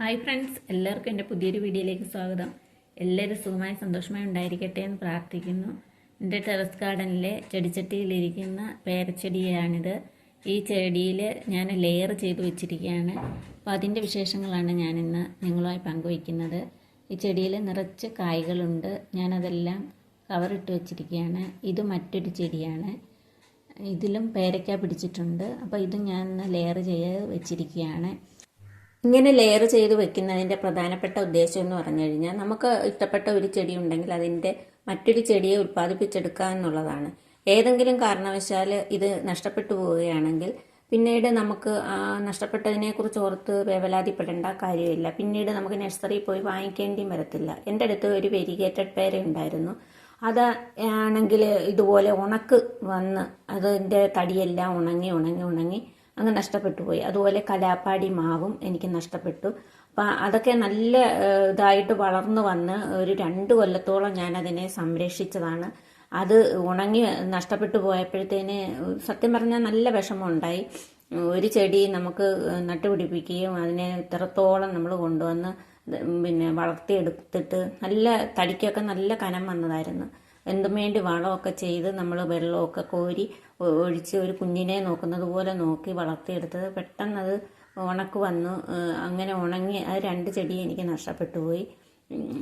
Hi friends എല്ലാവർക്കും എന്റെ പുതിയൊരു വീഡിയോയിലേക്ക് സ്വാഗതം. എല്ലാവരും സുഖമായി സന്തോഷമായി ഉണ്ടായിരിക്കട്ടെ എന്ന് പ്രാർത്ഥിക്കുന്നു. എന്റെ ടെറസ് ഗാർഡനിലെ ചെടിച്ചട്ടിയിലിരിക്കുന്ന പേരച്ചെടിയാണിത്. ഈ ചെടിയിൽ ഞാൻ ലെയർ ചെയ്ത് വെച്ചിരിക്കുകയാണ്. അപ്പോൾ അതിന്റെ വിശേഷങ്ങളാണ് ഞാനിന്ന് നിങ്ങളുമായി പങ്കുവയ്ക്കുന്നത്. ഈ ചെടിയിൽ നിറച്ച് കായ്കളുണ്ട്. ഞാനതെല്ലാം കവറിട്ട് വെച്ചിരിക്കുകയാണ്. ഇത് മറ്റൊരു ചെടിയാണ്. ഇതിലും പേരയ്ക്ക പിടിച്ചിട്ടുണ്ട്. അപ്പോൾ ഇത് ഞാൻ ലെയർ ചെയ്ത് വെച്ചിരിക്കുകയാണ്. ഇങ്ങനെ ലെയർ ചെയ്ത് വെക്കുന്നതിന്റെ പ്രധാനപ്പെട്ട ഉദ്ദേശം എന്ന് പറഞ്ഞു കഴിഞ്ഞാൽ നമുക്ക് ഇഷ്ടപ്പെട്ട ഒരു ചെടി ഉണ്ടെങ്കിൽ അതിന്റെ മറ്റൊരു ചെടിയെ ഉൽപ്പാദിപ്പിച്ചെടുക്കുക എന്നുള്ളതാണ്. ഏതെങ്കിലും കാരണവശാൽ ഇത് നഷ്ടപ്പെട്ടു പോവുകയാണെങ്കിൽ പിന്നീട് നമുക്ക് നഷ്ടപ്പെട്ടതിനെക്കുറിച്ച് ഓർത്ത് വേവലാതിപ്പെടേണ്ട കാര്യമില്ല. പിന്നീട് നമുക്ക് നഴ്സറിയിൽ പോയി വാങ്ങിക്കേണ്ടിയും വരത്തില്ല. എന്റെ അടുത്ത് ഒരു വെരിഗേറ്റഡ് പേര ഉണ്ടായിരുന്നു. അത് ആണെങ്കിൽ ഇതുപോലെ ഉണക്ക് വന്ന് അതിന്റെ തടിയെല്ലാം ഉണങ്ങി ഉണങ്ങി ഉണങ്ങി അങ്ങ് നഷ്ടപ്പെട്ടു പോയി അതുപോലെ കലാപ്പാടി മാവും എനിക്ക് നഷ്ടപ്പെട്ടു. അപ്പം അതൊക്കെ നല്ല ഇതായിട്ട് വളർന്നു വന്ന് ഒരു രണ്ട് കൊല്ലത്തോളം ഞാൻ അതിനെ സംരക്ഷിച്ചതാണ്. അത് ഉണങ്ങി നഷ്ടപ്പെട്ടു പോയപ്പോഴത്തേന് സത്യം പറഞ്ഞാൽ നല്ല വിഷമമുണ്ടായി. ഒരു ചെടി നമുക്ക് നട്ടുപിടിപ്പിക്കുകയും അതിനെ ഇത്രത്തോളം നമ്മൾ കൊണ്ടുവന്ന് പിന്നെ വളർത്തിയെടുത്തിട്ട് നല്ല തടിക്കൊക്കെ നല്ല കനം വന്നതായിരുന്നു. എന്തും വേണ്ടി വളമൊക്കെ ചെയ്ത് നമ്മൾ വെള്ളമൊക്കെ കോരി ഒഴിച്ച് ഒരു കുഞ്ഞിനെ നോക്കുന്നത് പോലെ നോക്കി വളർത്തിയെടുത്തത്. പെട്ടെന്നത് ഉണക്ക് വന്നു. അങ്ങനെ ഉണങ്ങി ആ രണ്ട് ചെടി എനിക്ക് നഷ്ടപ്പെട്ടു പോയി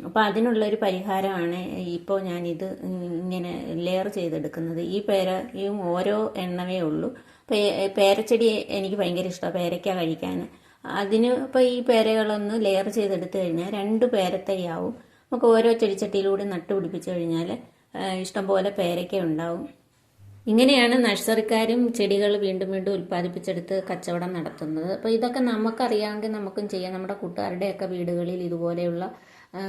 അപ്പോൾ അതിനുള്ളൊരു പരിഹാരമാണ് ഇപ്പോൾ ഞാനിത് ഇങ്ങനെ ലെയർ ചെയ്തെടുക്കുന്നത്. ഈ പേരയും ഓരോ എണ്ണവേ ഉള്ളൂ. പേരച്ചെടി എനിക്ക് ഭയങ്കര ഇഷ്ടമാണ്. പേരയ്ക്ക കഴിക്കാൻ. അതിന് ഇപ്പോൾ ഈ പേരകളൊന്ന് ലെയർ ചെയ്തെടുത്തു കഴിഞ്ഞാൽ രണ്ട് പേരത്തൈയാവും. നമുക്ക് ഓരോ ചെടിച്ചട്ടിയിലൂടെ നട്ടുപിടിപ്പിച്ചു കഴിഞ്ഞാൽ ഇഷ്ടംപോലെ പേരയ്ക്ക ഉണ്ടാവും. ഇങ്ങനെയാണ് നഴ്സറിക്കാരും ചെടികൾ വീണ്ടും വീണ്ടും ഉൽപ്പാദിപ്പിച്ചെടുത്ത് കച്ചവടം നടത്തുന്നത്. അപ്പോൾ ഇതൊക്കെ നമുക്കറിയാമെങ്കിൽ നമുക്കും ചെയ്യാം. നമ്മുടെ കൂട്ടുകാരുടെയൊക്കെ വീടുകളിൽ ഇതുപോലെയുള്ള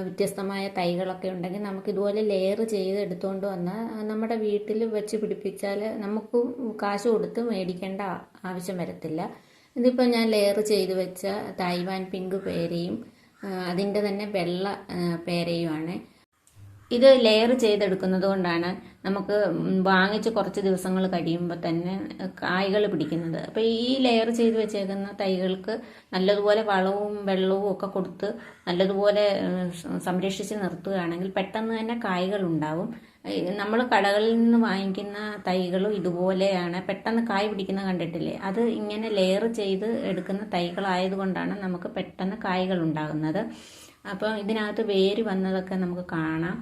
വ്യത്യസ്തമായ തൈകളൊക്കെ ഉണ്ടെങ്കിൽ നമുക്ക് ഇതുപോലെ ലെയർ ചെയ്ത് എടുത്തുകൊണ്ട് വന്നാൽ നമ്മുടെ വീട്ടിൽ വെച്ച് പിടിപ്പിച്ചാൽ നമുക്ക് കാശ് കൊടുത്ത് മേടിക്കേണ്ട ആവശ്യം വരത്തില്ല. ഇതിപ്പോൾ ഞാൻ ലെയർ ചെയ്ത് വെച്ച തായ്വാൻ പിങ്ക് പേരയും അതിന്റെ തന്നെ വെള്ള പേരയുമാണ്. ഇത് ലെയർ ചെയ്തെടുക്കുന്നത് കൊണ്ടാണ് നമുക്ക് വാങ്ങിച്ച് കുറച്ച് ദിവസങ്ങൾ കഴിയുമ്പോൾ തന്നെ കായ്കൾ പിടിക്കുന്നത്. അപ്പോൾ ഈ ലെയർ ചെയ്ത് വെച്ചേക്കുന്ന തൈകൾക്ക് നല്ലതുപോലെ വളവും വെള്ളവും ഒക്കെ കൊടുത്ത് നല്ലതുപോലെ സംരക്ഷിച്ച് നിർത്തുകയാണെങ്കിൽ പെട്ടെന്ന് തന്നെ കായ്കൾ ഉണ്ടാവും. നമ്മൾ കടകളിൽ നിന്ന് വാങ്ങിക്കുന്ന തൈകളും ഇതുപോലെയാണ്. പെട്ടെന്ന് കായ് പിടിക്കുന്ന കണ്ടിട്ടില്ലേ? അത് ഇങ്ങനെ ലെയർ ചെയ്ത് എടുക്കുന്ന തൈകളായതുകൊണ്ടാണ് നമുക്ക് പെട്ടെന്ന് കായ്കൾ ഉണ്ടാകുന്നത്. അപ്പം ഇതിനകത്ത് വേര് വന്നതൊക്കെ നമുക്ക് കാണാം.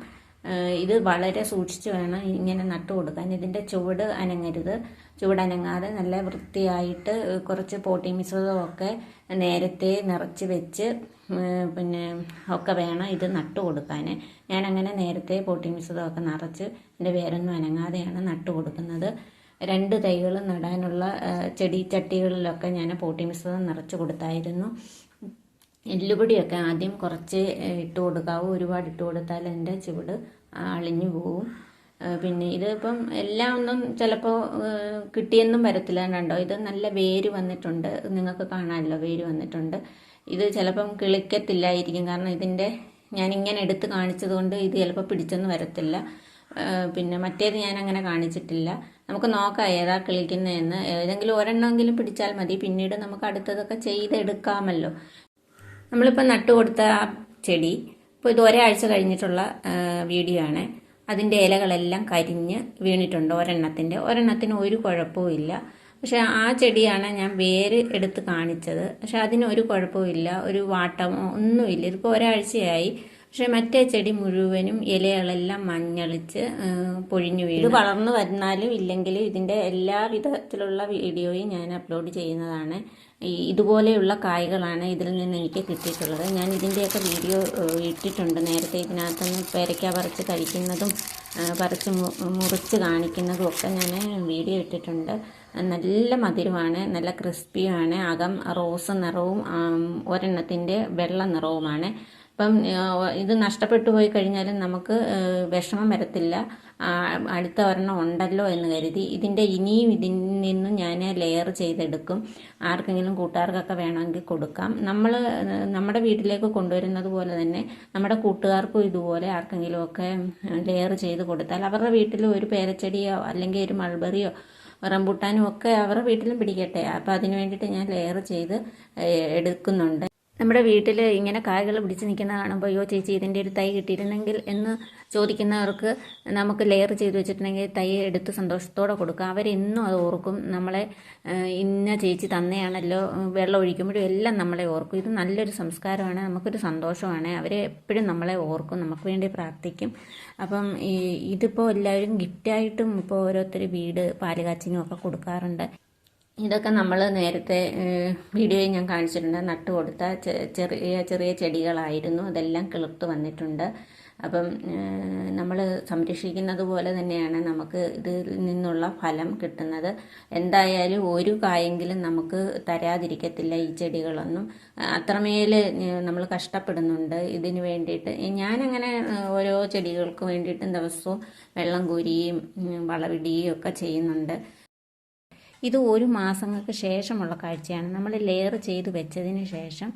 ഇത് വളരെ സൂക്ഷിച്ച് വേണം ഇങ്ങനെ നട്ടു കൊടുക്കാൻ. ഇതിന്റെ ചുവട് അനങ്ങരുത്. ചുവട് അനങ്ങാതെ നല്ല വൃത്തിയായിട്ട് കുറച്ച് പോട്ടി മിശ്രിതമൊക്കെ നേരത്തെ നിറച്ച് വെച്ച് പിന്നെ ഒക്കെ വേണം ഇത് നട്ടു കൊടുക്കാൻ. ഞാനങ്ങനെ നേരത്തെ പോട്ടി മിശ്രിതമൊക്കെ നിറച്ച് എന്റെ വേരൊന്നും അനങ്ങാതെയാണ് നട്ടു കൊടുക്കുന്നത്. രണ്ട് തൈകൾ നടാനുള്ള ചെടി ചട്ടികളിലൊക്കെ ഞാൻ പോട്ടി മിശ്രിതം നിറച്ച് കൊടുത്തായിരുന്നു. എല്ലുപൊടിയൊക്കെ ആദ്യം കുറച്ച് ഇട്ട് കൊടുക്കാവൂ. ഒരുപാട് ഇട്ട് കൊടുത്താൽ എന്റെ ചുവട് അളിഞ്ഞു പോവും. പിന്നെ ഇതിപ്പം എല്ലാം ഒന്നും ചിലപ്പോൾ കിട്ടിയെന്നും വരത്തില്ല. കണ്ടോ? ഇത് നല്ല വേര് വന്നിട്ടുണ്ട്. നിങ്ങൾക്ക് കാണാമല്ലോ വേര് വന്നിട്ടുണ്ട്. ഇത് ചിലപ്പം കിളിക്കത്തില്ലായിരിക്കും. കാരണം ഇതിന്റെ ഇങ്ങനെ എടുത്ത് കാണിച്ചതുകൊണ്ട് ഇത് ചിലപ്പോൾ പിടിച്ചൊന്നും വരത്തില്ല. പിന്നെ മറ്റേത് ഞാൻ അങ്ങനെ കാണിച്ചിട്ടില്ല. നമുക്ക് നോക്കാം ഏതാ കിളിക്കുന്നതെന്ന്. ഏതെങ്കിലും ഒരെണ്ണമെങ്കിലും പിടിച്ചാൽ മതി. പിന്നീട് നമുക്ക് അടുത്തതൊക്കെ ചെയ്തെടുക്കാമല്ലോ. നമ്മളിപ്പോൾ നട്ടു കൊടുത്ത ആ ചെടി ഇപ്പോൾ ഇത് ഒരാഴ്ച കഴിഞ്ഞിട്ടുള്ള വീഡിയോ ആണ്. അതിന്റെ ഇലകളെല്ലാം കരിഞ്ഞ് വീണിട്ടുണ്ട് ഒരെണ്ണത്തിന്റെ ഒരെണ്ണത്തിന് ഒരു കുഴപ്പവും ഇല്ല. പക്ഷേ ആ ചെടിയാണ് ഞാൻ വേര് എടുത്ത് കാണിച്ചത്. പക്ഷെ അതിന് ഒരു കുഴപ്പവും ഇല്ല ഒരു വാട്ടമോ ഒന്നുമില്ല. ഇതിപ്പോൾ ഒരാഴ്ചയായി. പക്ഷെ മറ്റേ ചെടി മുഴുവനും ഇലകളെല്ലാം മഞ്ഞളിച്ച് പൊഴിഞ്ഞു വീഴും ഇത് വളർന്നു വരുന്നാലും ഇല്ലെങ്കിലും ഇതിന്റെ എല്ലാ വിധത്തിലുള്ള വീഡിയോയും ഞാൻ അപ്ലോഡ് ചെയ്യുന്നതാണ്. ഈ ഇതുപോലെയുള്ള കായ്കളാണ് ഇതിൽ നിന്ന് എനിക്ക് കിട്ടിയിട്ടുള്ളത്. ഞാൻ ഇതിന്റെയൊക്കെ വീഡിയോ ഇട്ടിട്ടുണ്ട്. നേരത്തെ ഇതിനകത്തുനിന്ന് പേരയ്ക്ക പറിച്ച് കഴിക്കുന്നതും പറിച്ച് മുറിച്ച് കാണിക്കുന്നതും ഒക്കെ ഞാൻ വീഡിയോ ഇട്ടിട്ടുണ്ട്. നല്ല മധുരമാണ് നല്ല ക്രിസ്പിയാണ്. അകം റോസ് നിറവും ഒരെണ്ണത്തിന്റെ വെള്ള നിറവുമാണ്. അപ്പം ആ, ഇത് നഷ്ടപ്പെട്ടു പോയി കഴിഞ്ഞാലും നമുക്ക് വിഷമം വരത്തില്ല. അടുത്ത ഒരെണ്ണം ഉണ്ടല്ലോ എന്ന് കരുതി. ഇതിന്റെ ഇനിയും ഇതിൽ നിന്നും ഞാൻ ലെയർ ചെയ്തെടുക്കും. ആർക്കെങ്കിലും കൂട്ടുകാർക്കൊക്കെ വേണമെങ്കിൽ കൊടുക്കാം. നമ്മൾ നമ്മുടെ വീട്ടിലേക്ക് കൊണ്ടുവരുന്നത് പോലെ തന്നെ നമ്മുടെ കൂട്ടുകാർക്കും ഇതുപോലെ ആർക്കെങ്കിലുമൊക്കെ ലെയർ ചെയ്ത് കൊടുത്താൽ അവരുടെ വീട്ടിൽ ഒരു പേരച്ചെടിയോ അല്ലെങ്കിൽ ഒരു മൾബറിയോ റംബൂട്ടാനും ഒക്കെ അവരുടെ വീട്ടിലും പിടിക്കട്ടെ. അപ്പോൾ അതിന് വേണ്ടിയിട്ട് ഞാൻ ലെയർ ചെയ്ത് എടുക്കുന്നുണ്ട്. നമ്മുടെ വീട്ടിൽ ഇങ്ങനെ കായകൾ പിടിച്ച് നിൽക്കുന്ന കാണുമ്പോൾ അയ്യോ ചേച്ചി ഇതിന്റെ ഒരു തൈ കിട്ടിയിരുന്നെങ്കിൽ എന്ന് ചോദിക്കുന്നവർക്ക് നമുക്ക് ലെയർ ചെയ്ത് വെച്ചിട്ടുണ്ടെങ്കിൽ തൈ എടുത്ത് സന്തോഷത്തോടെ കൊടുക്കുക. അവരെന്നും അത് ഓർക്കും. നമ്മളെ ഇന്ന ചേച്ചി തന്നെയാണല്ലോ വെള്ളം ഒഴിക്കുമ്പോഴും എല്ലാം നമ്മളെ ഓർക്കും. ഇത് നല്ലൊരു സംസ്കാരമാണ് നമുക്കൊരു സന്തോഷമാണ്. അവരെ എപ്പോഴും നമ്മളെ ഓർക്കും നമുക്ക് വേണ്ടി പ്രാർത്ഥിക്കും. അപ്പം ഇതിപ്പോൾ എല്ലാവരും ഗിഫ്റ്റായിട്ടും ഇപ്പോൾ ഓരോരുത്തർ വീട് പാലുകാച്ചിനും ഒക്കെ കൊടുക്കാറുണ്ട്. ഇതൊക്കെ നമ്മൾ നേരത്തെ വീഡിയോയിൽ ഞാൻ കാണിച്ചിട്ടുണ്ട്. നട്ടു കൊടുത്ത ചെറിയ ചെറിയ ചെടികളായിരുന്നു. അതെല്ലാം കിളിർത്ത് വന്നിട്ടുണ്ട്. അപ്പം നമ്മൾ സംരക്ഷിക്കുന്നത് പോലെ തന്നെയാണ് നമുക്ക് ഇതിൽ നിന്നുള്ള ഫലം കിട്ടുന്നത്. എന്തായാലും ഒരു കായെങ്കിലും നമുക്ക് തരാതിരിക്കത്തില്ല ഈ ചെടികളൊന്നും. അത്രമേൽ നമ്മൾ കഷ്ടപ്പെടുന്നുണ്ട് ഇതിന് വേണ്ടിയിട്ട്. ഞാനങ്ങനെ ഓരോ ചെടികൾക്ക് വേണ്ടിയിട്ടും ദിവസവും വെള്ളം കോരിയും വളമിടുകയും ഒക്കെ ചെയ്യുന്നുണ്ട്. ഇത് ഒരു മാസങ്ങൾക്ക് ശേഷമുള്ള കാഴ്ചയാണ്. നമ്മൾ ലെയർ ചെയ്ത് വെച്ചതിന് ശേഷം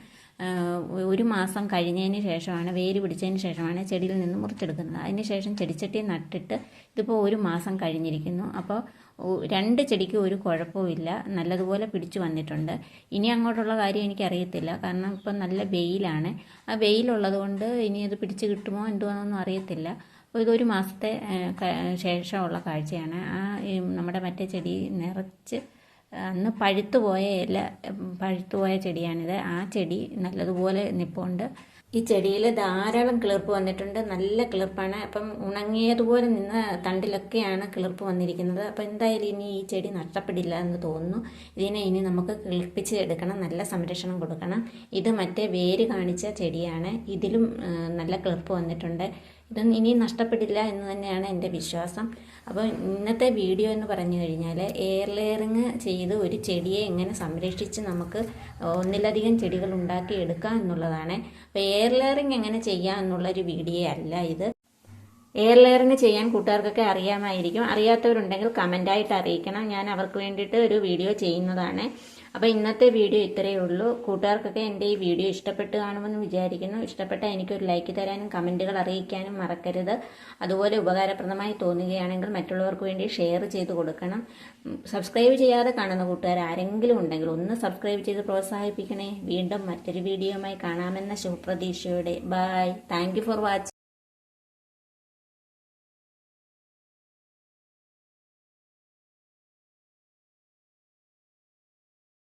ഒരു മാസം കഴിഞ്ഞതിന് ശേഷമാണ് വേര് പിടിച്ചതിന് ശേഷമാണ് ചെടിയിൽ നിന്ന് മുറിച്ചെടുക്കുന്നത്. അതിന് ശേഷം ചെടിച്ചട്ടി നട്ടിട്ട് ഇതിപ്പോൾ ഒരു മാസം കഴിഞ്ഞിരിക്കുന്നു. അപ്പോൾ രണ്ട് ചെടിക്ക് ഒരു കുഴപ്പവുമില്ല നല്ലതുപോലെ പിടിച്ചു വന്നിട്ടുണ്ട്. ഇനി അങ്ങോട്ടുള്ള കാര്യം എനിക്കറിയത്തില്ല. കാരണം ഇപ്പം നല്ല വെയിലാണ്. ആ വെയിലുള്ളത് കൊണ്ട് ഇനി അത് പിടിച്ച് കിട്ടുമോ എന്തുവാണെന്നൊന്നും അറിയത്തില്ല. ഇതൊരു മാസത്തെ ശേഷമുള്ള കാഴ്ചയാണ്. ആ നമ്മുടെ മറ്റേ ചെടി നിറച്ച് അന്ന് പഴുത്തുപോയ ഇല ഉം, പഴുത്തുപോയ ചെടിയാണിത്. ആ ചെടി നല്ലതുപോലെ നിൽപ്പുണ്ട് ഈ ചെടിയിൽ ധാരാളം കിളിർപ്പ് വന്നിട്ടുണ്ട്. നല്ല കിളിർപ്പാണ്. അപ്പം ഉണങ്ങിയതുപോലെ നിന്ന തണ്ടിലൊക്കെയാണ് കിളിർപ്പ് വന്നിരിക്കുന്നത്. അപ്പം എന്തായാലും ഇനി ഈ ചെടി നഷ്ടപ്പെടില്ല എന്ന് തോന്നുന്നു. ഇതിനെ ഇനി നമുക്ക് കിളിർപ്പിച്ച് എടുക്കണം. നല്ല സംരക്ഷണം കൊടുക്കണം. ഇത് മറ്റേ വേര് കാണിച്ച ചെടിയാണ്. ഇതിലും നല്ല കിളിർപ്പ് വന്നിട്ടുണ്ട്. ഇതൊന്നും ഇനി നഷ്ടപ്പെടില്ല എന്ന് തന്നെയാണ് എന്റെ വിശ്വാസം. അപ്പോൾ ഇന്നത്തെ വീഡിയോ എന്ന് പറഞ്ഞു കഴിഞ്ഞാൽ എയർ ലെയറിങ് ചെയ്ത് ഒരു ചെടിയെ എങ്ങനെ സംരക്ഷിച്ച് നമുക്ക് ഒന്നിലധികം ചെടികൾ ഉണ്ടാക്കി എടുക്കാം എന്നുള്ളതാണ്. അപ്പോൾ എയർ ലെയറിങ് എങ്ങനെ ചെയ്യാം എന്നുള്ളൊരു വീഡിയോ അല്ല ഇത്. എയർ ലെയറിങ് ചെയ്യാൻ കൂട്ടുകാർക്കൊക്കെ അറിയാമായിരിക്കും. അറിയാത്തവരുണ്ടെങ്കിൽ കമന്റായിട്ട് അറിയിക്കണം. ഞാൻ അവർക്ക് വേണ്ടിയിട്ട് ഒരു വീഡിയോ ചെയ്യുന്നതാണ്. അപ്പോൾ ഇന്നത്തെ വീഡിയോ ഇത്രയേ ഉള്ളൂ. കൂട്ടുകാർക്കൊക്കെ എന്റെ ഈ വീഡിയോ ഇഷ്ടപ്പെട്ട് കാണുമെന്ന് വിചാരിക്കുന്നു. ഇഷ്ടപ്പെട്ട എനിക്കൊരു ലൈക്ക് തരാനും കമന്റുകൾ അറിയിക്കാനും മറക്കരുത്. അതുപോലെ ഉപകാരപ്രദമായി തോന്നുകയാണെങ്കിൽ മറ്റുള്ളവർക്ക് വേണ്ടി ഷെയർ ചെയ്ത് കൊടുക്കണം. സബ്സ്ക്രൈബ് ചെയ്യാതെ കാണുന്ന കൂട്ടുകാർ ആരെങ്കിലും ഉണ്ടെങ്കിൽ ഒന്ന് സബ്സ്ക്രൈബ് ചെയ്ത് പ്രോത്സാഹിപ്പിക്കണേ. വീണ്ടും മറ്റൊരു വീഡിയോയുമായി കാണാമെന്ന ശുഭപ്രതീക്ഷയോടെ. Bye thank for watching